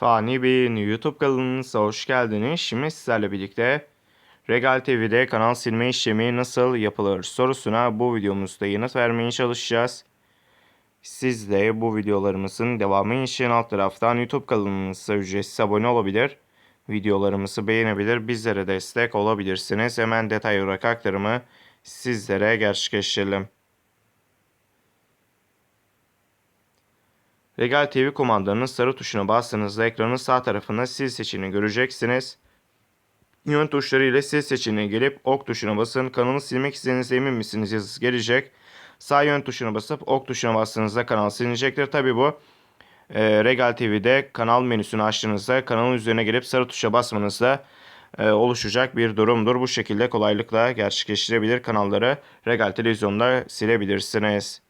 Fani Bey'in YouTube kanalınıza hoş geldiniz. Şimdi sizlerle birlikte Regal TV'de kanal silme işlemi nasıl yapılır sorusuna bu videomuzda yanıt vermeye çalışacağız. Siz de bu videolarımızın devamı için alt taraftan YouTube kanalımıza ücretsiz abone olabilir. Videolarımızı beğenebilir, bizlere destek olabilirsiniz. Hemen detay olarak aktarımı sizlere gerçekleştirelim. Regal TV kumandanın sarı tuşuna bastığınızda ekranın sağ tarafında sil seçeneğini göreceksiniz. Yön tuşları ile sil seçeneğine gelip ok tuşuna basın. Kanalı silmek istediğinizde emin misiniz yazısı gelecek. Sağ yön tuşuna basıp ok tuşuna bastığınızda kanal silinecektir. Tabi bu e, Regal TV'de kanal menüsünü açtığınızda kanalın üzerine gelip sarı tuşa basmanızda e, oluşacak bir durumdur. Bu şekilde kolaylıkla gerçekleştirebilir kanalları Regal Televizyon'da silebilirsiniz.